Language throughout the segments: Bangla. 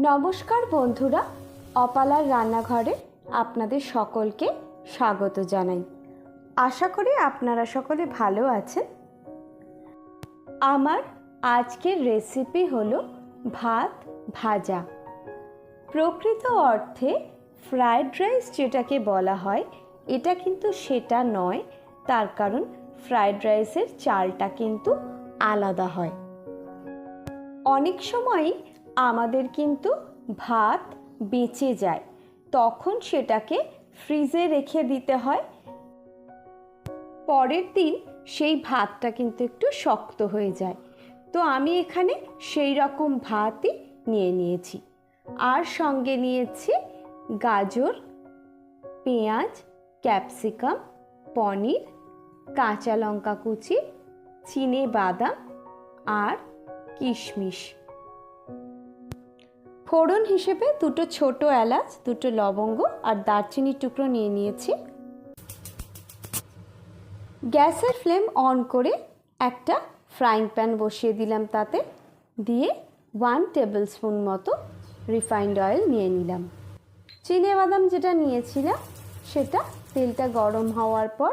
নমস্কার বন্ধুরা, অপালার রান্নাঘরে আপনাদের সকলকে স্বাগত জানাই। আশা করি আপনারা সকলে ভালো আছেন। আমার আজকের রেসিপি হলো ভাত ভাজা। প্রকৃত অর্থে ফ্রায়েড রাইস যেটাকে বলা হয়, এটা কিন্তু সেটা নয়, তার কারণ ফ্রায়েড রাইসের চালটা কিন্তু আলাদা হয়। অনেক সময়ই আমাদের কিন্তু ভাত বেঁচে যায়। তখন সেটাকে ফ্রিজে রেখে দিতে হয়। পরের দিন সেই ভাতটা কিন্তু একটু শক্ত হয়ে যায়। তো আমি এখানে সেই রকম ভাতই নিয়ে নিয়েছি। আর সঙ্গে নিয়েছি গাজর, পেঁয়াজ, ক্যাপসিকাম, পনির, কাঁচা লঙ্কা কুচি, চিনে বাদাম আর কিশমিশ। ফোড়ন হিসেবে দুটো ছোট এলাচ, দুটো লবঙ্গ আর দারচিনির টুকরো নিয়ে নিয়েছি। গ্যাসের ফ্লেম অন করে একটা ফ্রাইং প্যান বসিয়ে দিলাম তাতে। দিয়ে ওয়ান টেবিল স্পুন মতো রিফাইন্ড অয়েল নিয়ে নিলাম। চিনে বাদাম যেটা নিয়েছিলাম, সেটা তেলটা গরম হওয়ার পর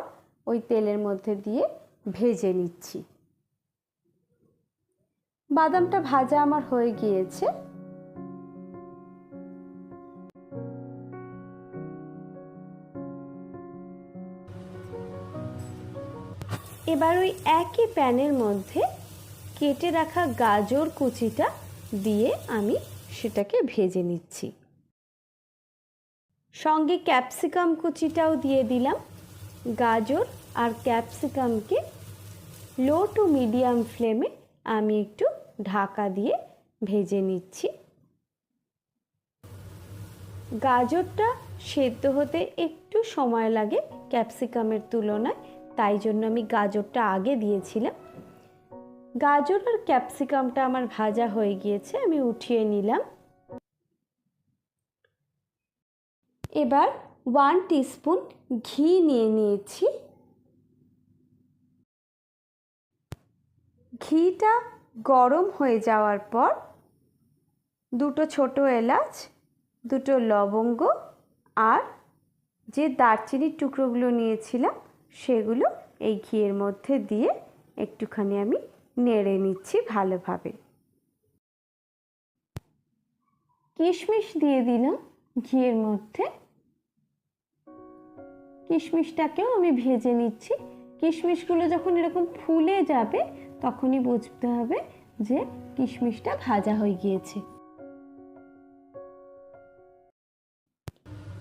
ওই তেলের মধ্যে দিয়ে ভেজে নিচ্ছি। বাদামটা ভাজা আমার হয়ে গিয়েছে। এবার ওই একই প্যানের মধ্যে কেটে রাখা গাজর কুচিটা দিয়ে আমি সেটাকে ভেজে নিচ্ছি। সঙ্গে ক্যাপসিকাম কুচিটাও দিয়ে দিলাম। গাজর আর ক্যাপসিকামকে লো টু মিডিয়াম ফ্লেমে আমি একটু ঢাকা দিয়ে ভেজে নিচ্ছি। গাজরটা সেদ্ধ হতে একটু সময় লাগে ক্যাপসিকামের তুলনায়। তাই জন্য আমি গাজরটা আগে দিয়েছিলাম। গাজর আর ক্যাপসিকামটা আমার ভাজা হয়ে গিয়েছে, আমি উঠিয়ে নিলাম। এবার ওয়ান টিস্পুন ঘি নিয়ে নিয়েছি। ঘিটা গরম হয়ে যাওয়ার পর দুটো ছোট এলাচ, দুটো লবঙ্গ আর যে দারচিনির টুকরোগুলো নিয়েছিলাম সেগুলো এই ঘিয়ের মধ্যে দিয়ে একটুখানি আমি নেড়ে নিচ্ছি ভালোভাবে। কিশমিশ দিয়ে দিলাম ঘিয়ের মধ্যে। কিশমিশটাকেও আমি ভেজে নিচ্ছি। কিশমিশগুলো যখন এরকম ফুলে যাবে, তখনই বুঝতে হবে যে কিশমিশটা ভাজা হয়ে গিয়েছে।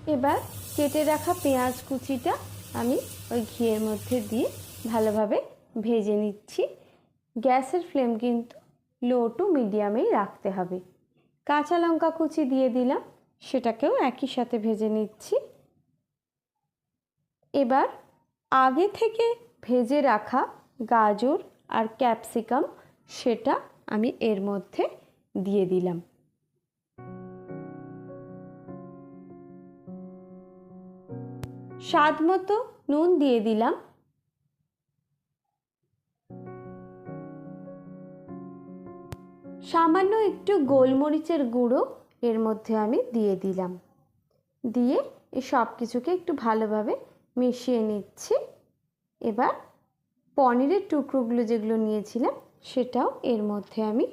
এবার কেটে রাখা পেঁয়াজ কুচিটা আমি ওই ঘিয়ের মধ্যে দিয়ে ভালোভাবে ভেজে নিচ্ছি। গ্যাসের ফ্লেম কিন্তু লো টু মিডিয়ামেই রাখতে হবে। কাঁচা লঙ্কা কুচি দিয়ে দিলাম, সেটাকেও একই সাথে ভেজে নিচ্ছি। এবার আগে থেকে ভেজে রাখা গাজর আর ক্যাপসিকাম, সেটা আমি এর মধ্যে দিয়ে দিলাম। স্বাদ মতো নুন দিয়ে দিলাম। সামান্য একটু গোলমরিচের গুঁড়ো এর মধ্যে আমি দিয়ে দিলাম। দিয়ে এই সব কিছুকে একটু ভালোভাবে মিশিয়ে নিচ্ছি। এবার পনিরের টুকরোগুলো যেগুলো নিয়েছিলাম সেটাও এর মধ্যে আমি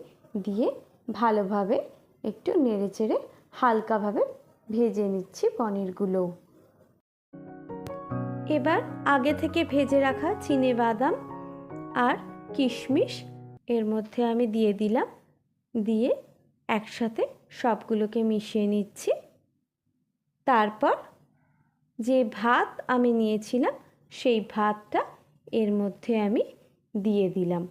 দিয়ে ভালোভাবে একটু নেড়ে চেড়ে হালকাভাবে ভেজে নিচ্ছি পনিরগুলোও এবার আগে থেকে ভেজে রাখা চিনে বাদাম আর কিশমিশ এর মধ্যে আমি দিয়ে দিলাম। দিয়ে একসাথে সবগুলোকে মিশিয়ে নিচ্ছি। তারপর যে ভাত আমি নিয়েছিলাম, সেই ভাতটা এর মধ্যে আমি দিয়ে দিলাম।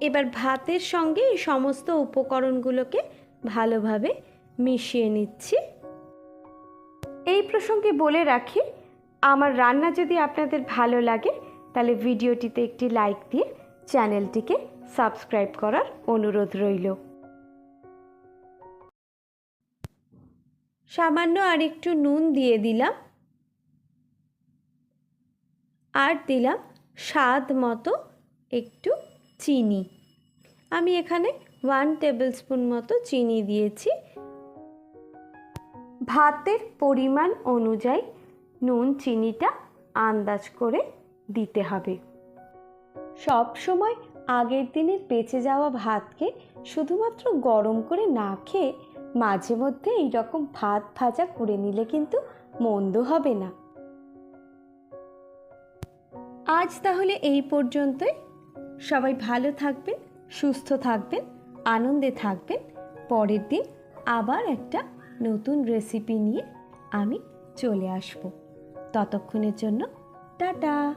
এবার ভাতের সঙ্গে এই সমস্ত উপকরণগুলোকে ভালোভাবে মিশিয়ে নিচ্ছি। এই প্রসঙ্গে বলে রাখি, আমার রান্না যদি আপনাদের ভালো লাগে, তাহলে ভিডিওটিতে একটি লাইক দিয়ে চ্যানেলটিকে সাবস্ক্রাইব করার অনুরোধ রইল। সামান্য আর একটু নুন দিয়ে দিলাম। আর দিলাম স্বাদ মতো একটু চিনি। আমি এখানে ওয়ান টেবিল স্পুন মতো চিনি দিয়েছি। ভাতের পরিমাণ অনুযায়ী নুন, চিনিটা আন্দাজ করে দিতে হবে। সব সময় আগের দিনের বেঁচে যাওয়া ভাতকে শুধুমাত্র গরম করে না খেয়ে মাঝে মধ্যে এইরকম ভাত ভাজা করে নিলে কিন্তু মন্দ হবে না। আজ তাহলে এই পর্যন্তই। সবাই ভালো থাকবেন, সুস্থ থাকবেন, আনন্দে থাকবেন। পরের দিন আবার একটা নতুন রেসিপি নিয়ে আমি চলে আসব। ততক্ষণের জন্য টাটা!